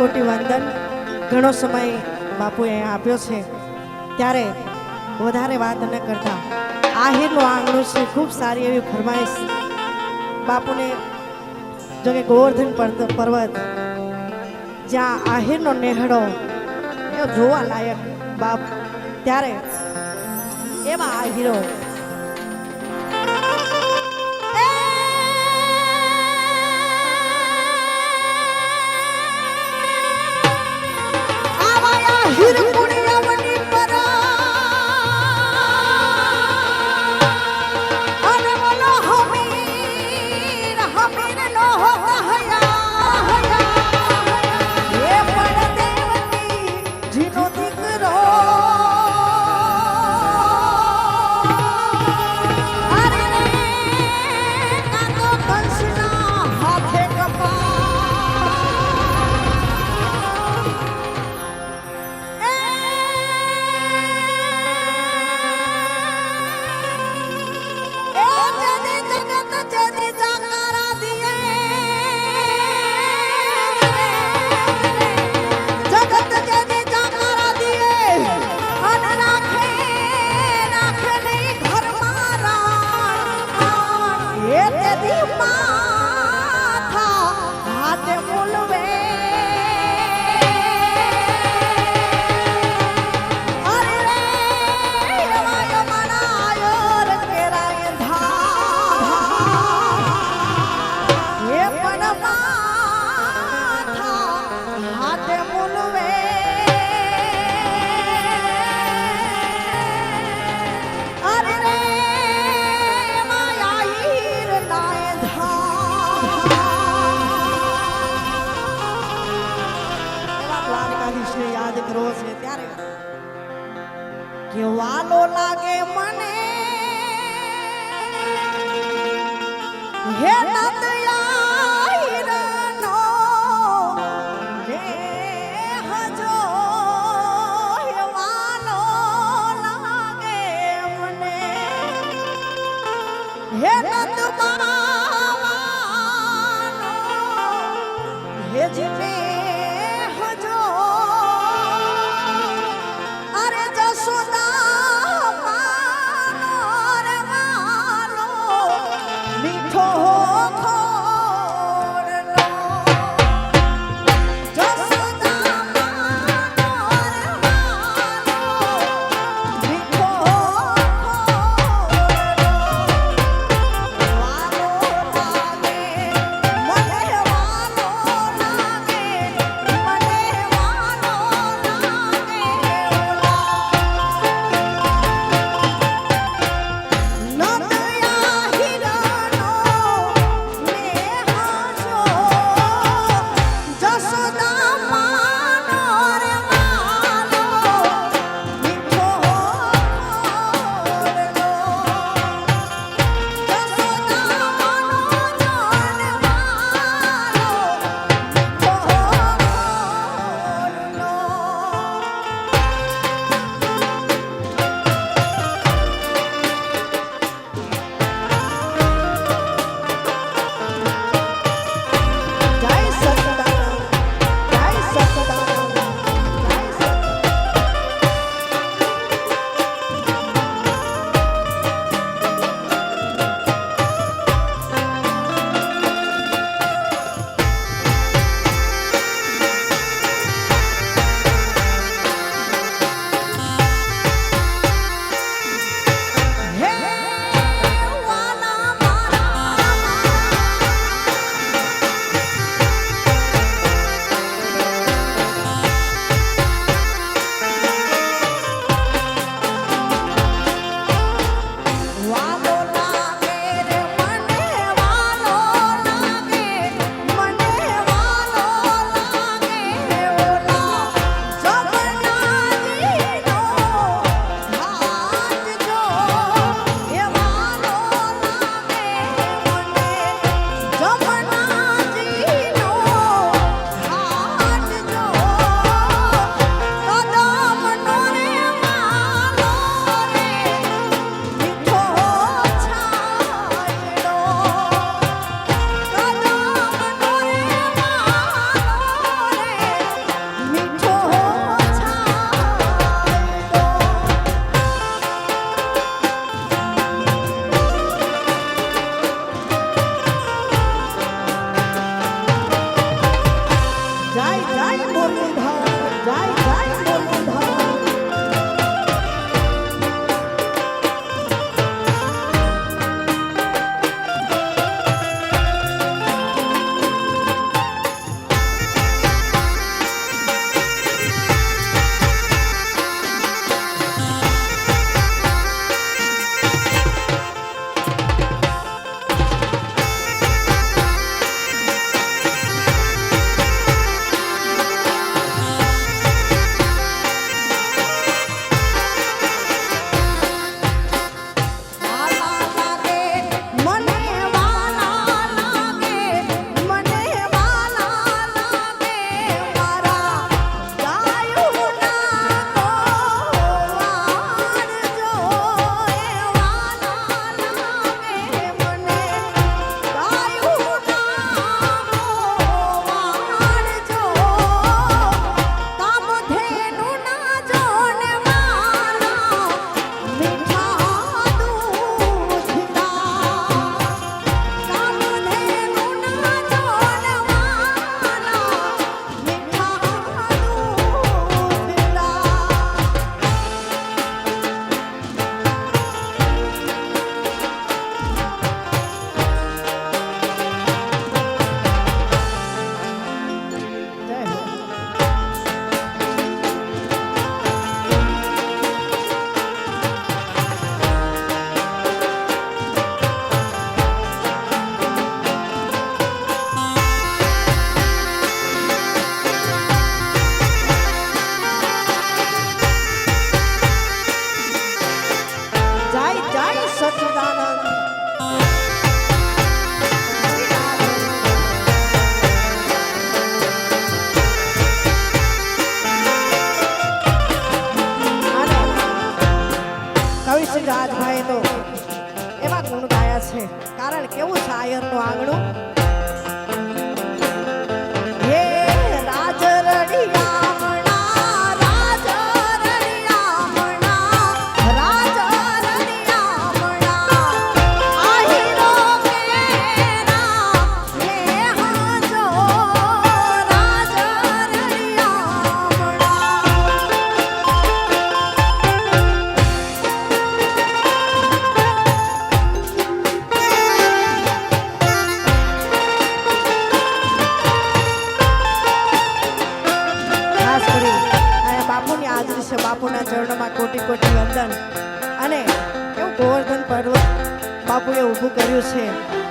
કોટી વંદન ઘણો સમય બાપુએ આપ્યો છે. ત્યારે વધારે વાત ન કરતા. આહિરનું આંગણું છે, ખૂબ સારી એવી ફરમાઈશ. બાપુને જો કે ગોવર્ધન પર્વત, જ્યાં આહિરનો નેહડો એ જોવા લાયક બાપ, ત્યારે એમાં આહિરો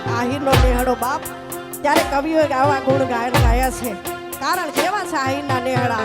આહીરનો નેહડો બાપ. ત્યારે કવિઓએ આવા ગુણ ગાયન ગાયા છે. કારણ કેવા છે આહીરના નેહડા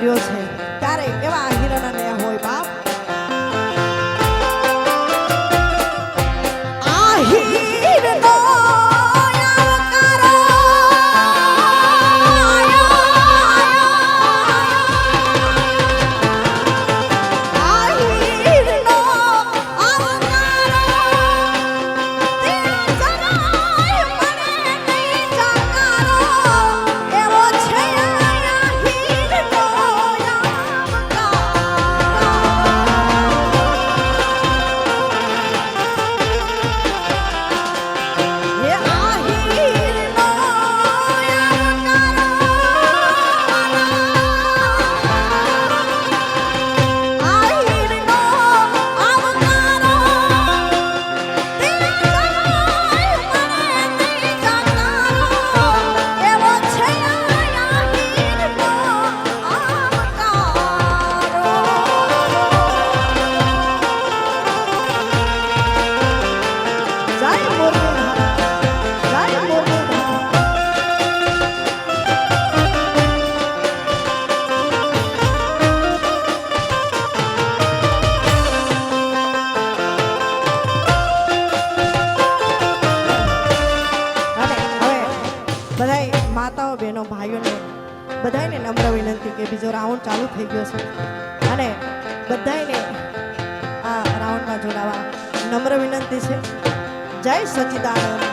不要钱 કરીને બધાને નમ્ર વિનંતી કે બીજો રાઉન્ડ ચાલુ થઈ ગયો છે. અને બધાને આ રાઉન્ડમાં જોડાવા નમ્ર વિનંતી છે. જય સચિદાનંદ.